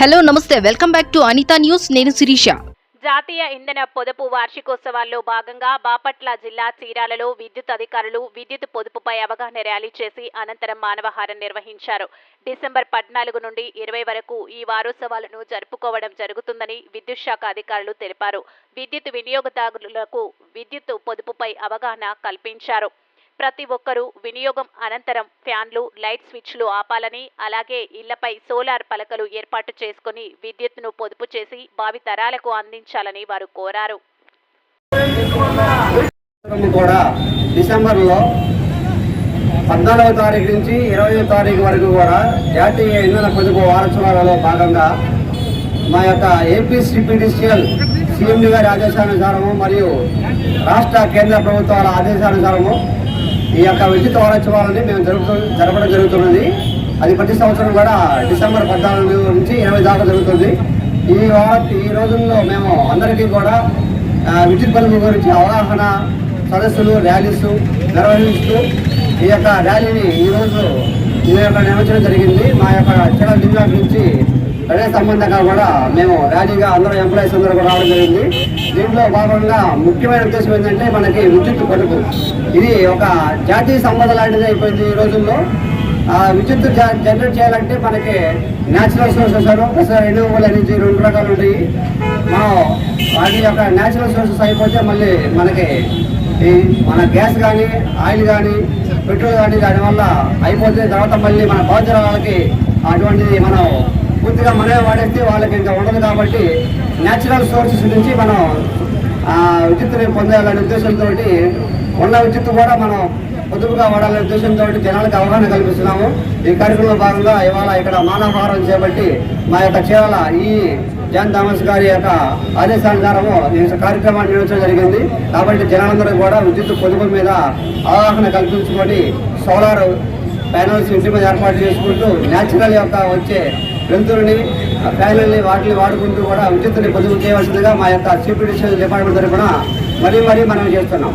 Hello నమస్తే. Welcome back to Anitha News. నేను శిరీష. జాతీయ ఇంధన పొదుపు వార్షికోత్సవాల్లో భాగంగా బాపట్ల జిల్లా చీరాలలో విద్యుత్ అధికారులు విద్యుత్ పొదుపుపై అవగాహన ర్యాలీ చేసి అనంతరం మానవహారం నిర్వహించారు. డిసెంబర్ పద్నాలుగు నుండి ఇరవై వరకు ఈ వారోత్సవాలను జరుపుకోవడం జరుగుతుందని విద్యుత్ శాఖ అధికారులు తెలిపారు. విద్యుత్ వినియోగదారులకు విద్యుత్ పొదుపుపై అవగాహన కల్పించారు. ప్రతి ఒక్కరూ వినియోగం అనంతరం ఫ్యాన్లు లైట్ స్విచ్లు ఆపాలని అలాగే ఇళ్ళపై సోలార్ పలకలు ఏర్పాటు చేసుకుని విద్యుత్ను పొదుపు చేసి భావి తరాలకు అందించాలని వారు కోరారు. కూడా డిసెంబర్లో పద్నాలుగవ తారీఖు నుంచి ఇరవై తారీఖు వరకు కూడా జాతీయ ఇంధన పొదుపు వారోత్సవాలలో భాగంగా మా యొక్క ఏపీ సిపిడిసిఎల్ సిఎండి గారి ఆదేశానుసారము మరియు రాష్ట్ర కేంద్ర ప్రభుత్వాల ఆదేశానుసారము ఈ యొక్క విద్యుత్ వారోత్సవాలని మేము జరుపుతూ జరపడం జరుగుతున్నది. అది ప్రతి సంవత్సరం కూడా డిసెంబర్ పద్నాలుగు నుంచి ఇరవై దాకా జరుగుతుంది. ఈ ఈ రోజుల్లో మేము అందరికీ కూడా విద్యుత్ పొదుపు గురించి అవగాహన సదస్సులు ర్యాలీస్ నిర్వహిస్తూ ఈ యొక్క ర్యాలీని ఈరోజు ఈ యొక్క నిర్వహించడం జరిగింది. మా యొక్క చిన్న జిల్లా నుంచి ప్రజల సంబంధంగా కూడా మేము ర్యాలీగా అందరూ ఎంప్లాయీస్ అందరూ కూడా రావడం జరిగింది. దీంట్లో భాగంగా ముఖ్యమైన ఉద్దేశం ఏంటంటే మనకి విద్యుత్ కొరకు ఇది ఒక జాతీయ సంపద లాంటిది అయిపోయింది ఈ రోజుల్లో. ఆ విద్యుత్ జనరేట్ చేయాలంటే మనకి న్యాచురల్ సోర్సెస్ రెన్యూవబుల్ ఎనర్జీ రెండు రకాలు ఉంటాయి. మనం వాటి యొక్క న్యాచురల్ సోర్సెస్ అయిపోతే మళ్ళీ మనకి ఈ మన గ్యాస్ కానీ ఆయిల్ కానీ పెట్రోల్ కానీ దానివల్ల అయిపోతే తర్వాత మళ్ళీ మన భవిష్యత్ వాళ్ళకి అటువంటిది మనం పూర్తిగా మనమే వాడేస్తే వాళ్ళకి ఇంకా ఉండదు కాబట్టి న్యాచురల్ సోర్సెస్ నుంచి మనం విద్యుత్తుని పొందాలనే ఉద్దేశంతో ఉన్న విద్యుత్తు కూడా మనం పొదుపుగా వాడాలనే ఉద్దేశంతో జనాలకు అవగాహన కల్పిస్తున్నాము. ఈ కార్యక్రమంలో భాగంగా ఇవాళ ఇక్కడ మానవహారం చేపట్టి మా యొక్క చీరాల ఈ జాన్ థామస్ గారి యొక్క ఆదేశానుసారము ఈ కార్యక్రమాన్ని నిర్వహించడం జరిగింది. కాబట్టి జనాలందరూ కూడా విద్యుత్ పొదుపు మీద అవగాహన కల్పించుకొని సోలార్ ప్యానల్స్ ఇంటి మీద ఏర్పాటు చేసుకుంటూ న్యాచురల్ యొక్క వచ్చే జంతువులని ప్యానల్ని వాటిని వాడుకుంటూ కూడా విద్యుత్తుని పొదుపు చేయవలసిందిగా మా యొక్క చీఫ్ డిపార్ట్మెంట్ తరఫున మరీ మరీ మనం చేస్తున్నాం.